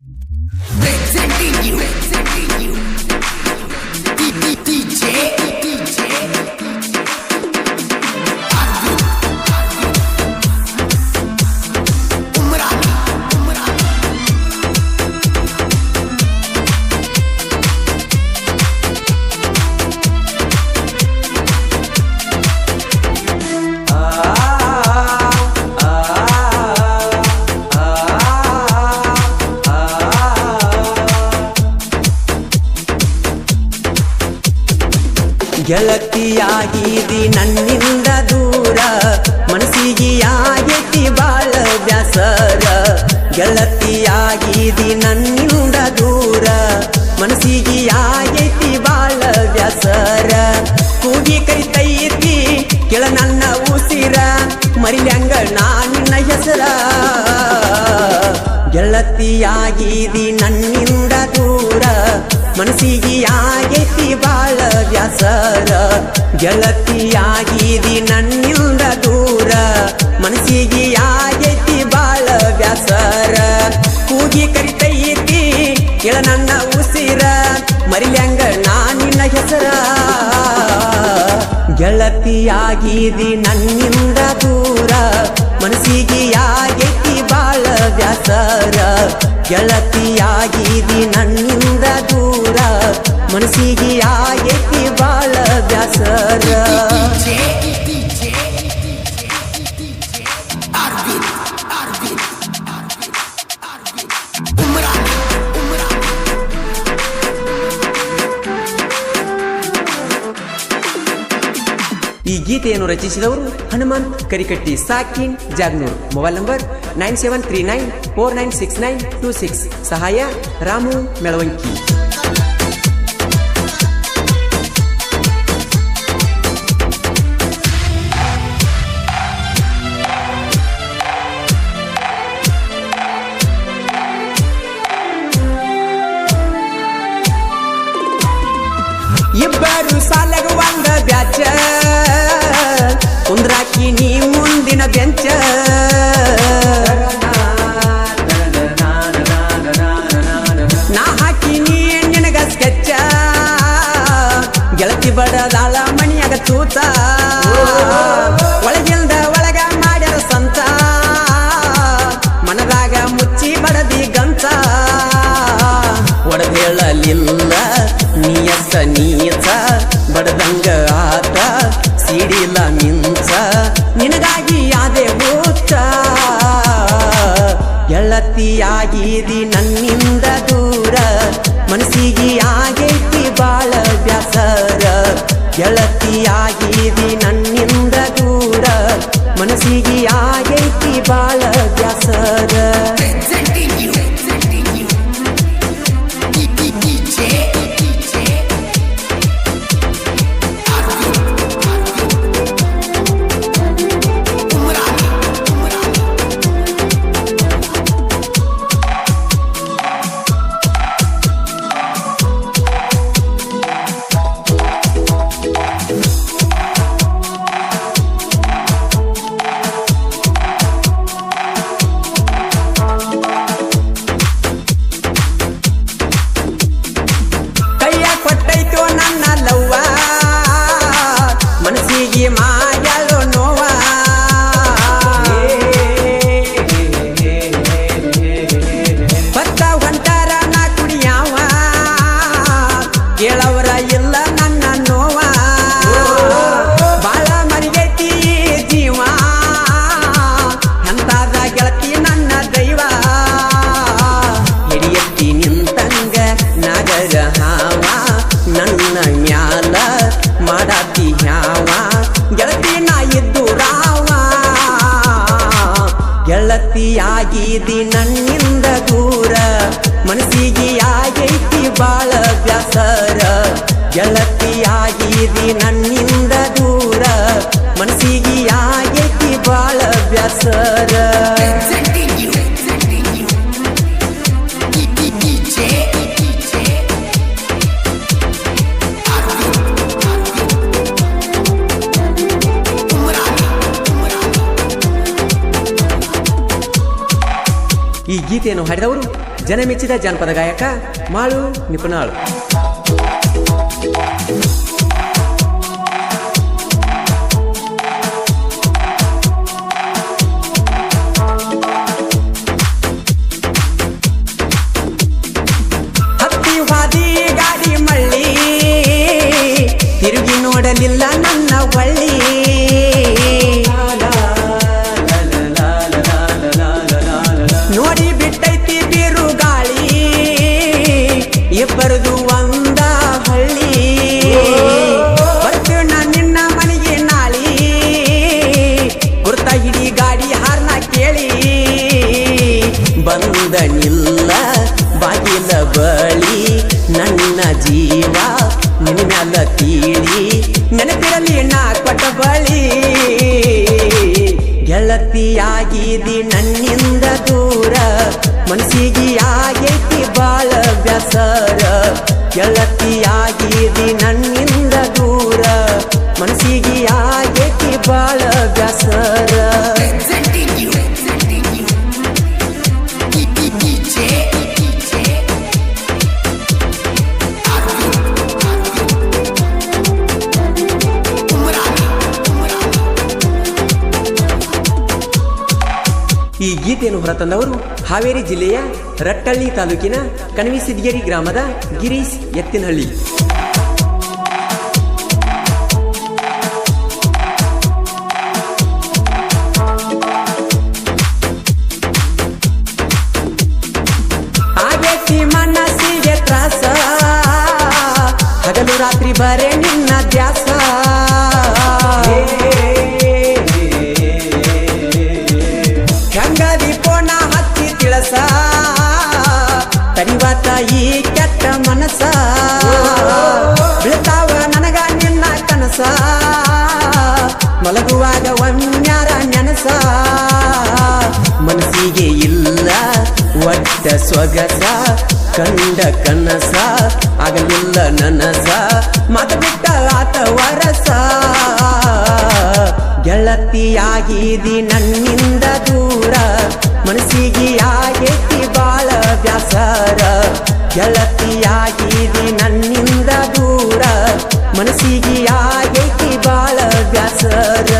Resenting you, resenting you. ಗೆಳತಿಯಾಗಿದಿ ನನ್ನಿಂದ ದೂರ, ಮನಸ್ಸಿಗೆ ಆಗೈತಿ ಬಾಳ ವ್ಯಾಸರ. ಗೆಳತಿಯಾಗಿದಿ ನನ್ನಿಂದ ದೂರ, ಮನಸ್ಸಿಗೆ ಆಗೈತಿ ಬಾಳ ವ್ಯಾಸರ. ಕೂಗಿ ತೈತಿ, ಕೆಳ ನನ್ನ ಉಸಿರ ಮರಿಲ್ಯಾಂಗ ನಾನಿನ್ನ ಹೆಸರ. ಗೆಳತಿಯಾಗಿದಿ ನನ್ನಿಂದ ಮನಸ್ಸಿಗೆ ಆಗೈತಿ ಬಾಳ ವ್ಯಾಸರ. ಗೆಳತಿಯಾಗಿದಿ ನನ್ನಿಂದ ದೂರ. ಮನಸ್ಸಿಗೆ ಆಗೈತಿ ಬಾಳ ವ್ಯಾಸರ. ಕೂಗಿ ಕರಿತೈತಿ, ಕೆಳ ನನ್ನ ಉಸಿರ. ಮರಿಲ್ಯಾಂಗ ನಾನಿನ ಹೆಸರ. ಗೆಳತಿಯಾಗಿದಿ ನನ್ನಿಂದ ದೂರ. ಮನಸ್ಸಿಗೆ ಆಗೈತಿ ಬಾಳ ವ್ಯಾಸರ. ಗೆಳತಿಯಾಗಿದಿ ನನ್ನಿಂದ ದೂರ ಮನಸ್ಸಿಗೆ ಆಗೈತಿ ಈ ಗೀತೆಯನ್ನು ರಚಿಸಿದವರು Hanumanth Karikatti ಸಾಕಿನ್ Jagnur mobile number nine seven three nine four nine six nine two six ಸಹಾಯ ರಾಮು ಮೆಳವಂಕಿ ಇಬ್ಬರು ಸಾಲಗ ಒಂದ ಬ್ಯಾಚ ಬೆಂಚ ನಾ ಹಾಕಿ ನೀ ನಿನಗ ಸ್ಕೆಚ್ಚ. ಗೆಳತಿ ಬಡದಾಳ ಮಣಿಯಾಗ ತೂತ. ಒಳಗಿಲ್ದ ಒಳಗ ಮಾಡ್ಯಾರ ಸಂತ. ಮನದಾಗ ಮುಚ್ಚಿ ಬಡದಿ ಗಂತ. ಒಡದೇಳಲಿಲ್ಲ ನೀಯಸ ನೀಸ ಬಡದಂಗ ಗೆಳತಿಯಾಗಿದಿ ಗೆಳತಿಯಾಗಿದಿ ನನ್ನಿಂದ ದೂರ. ಮನಸ್ಸಿಗೆ ಆಗೈತಿ ಬಾಳ ಬ್ಯಾಸರ ಗೆಳತಿಯಾಗಿದಿ ಆಗಿದಿ ದೂರ ಹಾಡಿದವರು ಜನಮೆಚ್ಚಿದ ಜಾನಪದ ಗಾಯಕ ಮಾಳು ನಿಪುಣಾಳು. ಹತ್ತಿ ವಾದಿ ಗಾಡಿ ಮಳ್ಳಿ ತಿರುಗಿ ನೋಡಲಿಲ್ಲ ನನ್ನ ಗೆಳತಿಯಾಗಿದಿ ನನ್ನಿಂದ ದೂರ ಮನಸ್ಸಿಗೆ ಆಗೈತಿ ಬಾಳ ಬ್ಯಾಸರ. ಗೆಳತಿಯಾಗಿದಿ ನನ್ನಿಂದ ದೂರ ಮನಸ್ಸಿಗೆ ಆಗೈತಿ ಬಾಳ ಬ್ಯಾಸರ. ಗೀತೆಯನ್ನು ಹೊರತಂದವರು ಹಾವೇರಿ ಜಿಲ್ಲೆಯ ರಟ್ಟಳ್ಳಿ ತಾಲೂಕಿನ ಕಣವಿಸಿದ್ಗೇರಿ ಗ್ರಾಮದ ಗಿರೀಶ್ ಎತ್ತಿನಹಳ್ಳಿ. ಈ ಕೆಟ್ಟ ಮನಸ ಬೀಳ್ತಾವ ನನಗ ನಿನ್ನ ಕನಸ. ಮಲಗುವಾಗ ಒಮ್ಮ್ಯಾರ ನೆನಸ. ಮನಸ್ಸಿಗೆ ಇಲ್ಲ ಒಟ್ಟ ಸ್ವಗಸ. ಕಂಡ ಕನಸ, ಆಗಲಿಲ್ಲ ನನಸ. ಮಾತು ಬಿಟ್ಟ ಆತ ವರಸ. ಗೆಳತಿಯಾಗಿದಿ ನನ್ನಿಂದ ದೂರ. ಮನಸ್ಸಿಗೆ ಆಗೈತಿ ಬಾಳ ಬ್ಯಾಸರ ಗೆಳತಿಯಾಗಿದಿ ನನ್ನಿಂದ ದೂರ. ಮನಸ್ಸಿಗೆ ಆಗೈತಿ ಬಾಳ ಬ್ಯಾಸರ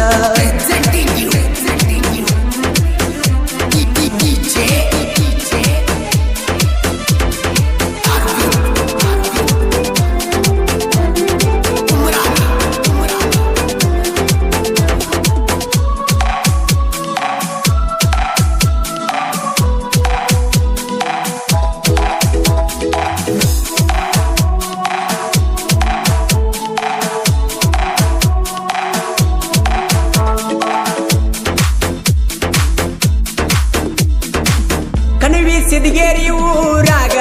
ಸಿದ್ಗೇರಿ ಊರಾಗ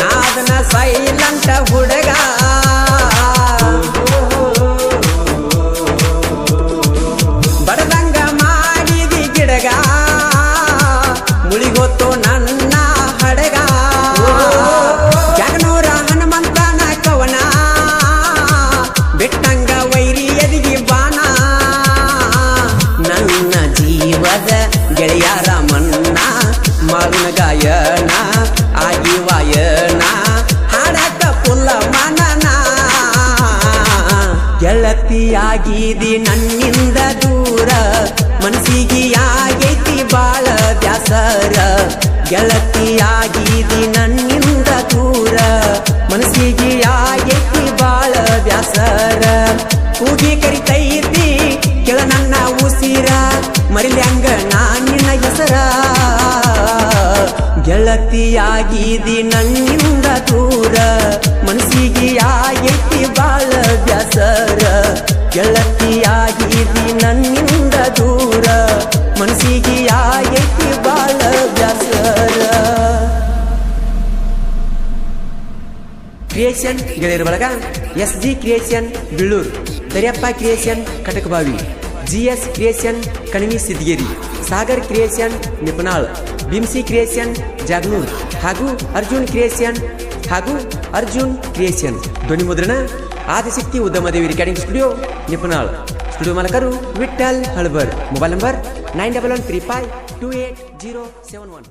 ನಾದನ ಸೈಲಂಟ ಹುಡುಗ ಗೆಳತಿಯಾಗಿದಿ ನನ್ನಿಂದ ದೂರ. ಮನಸ್ಸಿಗೆ ಆಗೈತಿ ಬಾಳ ಬ್ಯಾಸರ. ಗೆಳತಿಯಾಗಿದಿ ನನ್ನಿಂದ ದೂರ. ಮನಸ್ಸಿಗೆ ಆಗೈತಿ ಬಾಳ ಬ್ಯಾಸರ. ಕೂಗಿ ಕರಿತೈತಿ, ಕೆಳ ನನ್ನ ಉಸಿರ. ಮರಿಲ್ಯಾಂಗ ನಾನಿನ ಹೆಸರ. ಗೆಳತಿಯಾಗಿದಿ ನನ್ನಿಂದ ದೂರ. ಮನಸ್ಸಿಗೆ ಆಗೈತಿ ಬಾಳ ಬ್ಯಾಸರ. ಗೆಳತಿಯಾಗಿದಿ ನನ್ನಿಂದ ದೂರ. ಮನಸ್ಸಿಗೆ ಆಗೈತಿ ಬಾಳ ಬ್ಯಾಸರ ಕ್ರಿಯೇಷನ್ ಗೆಳೆಯರ ಬಳಗ S G creation Billur Daryappa creation Katakabavi. G S creation Kanivi Siddgeri Sagar creation Nipanal. ಬಿಮ್ಸಿ creation Jagnur. ಹಾಗೂ ಅರ್ಜುನ್ ಕ್ರಿಯೇಷನ್ ಹಾಗೂ ಅರ್ಜುನ್ ಕ್ರಿಯೇಷನ್. ಧ್ವನಿ ಮುದ್ರಣ Adishakti Udyamadevi recording studio Nipanal studio ಮಾಲಕರು Vithal Halbar mobile number nine double one three five two eight zero seven one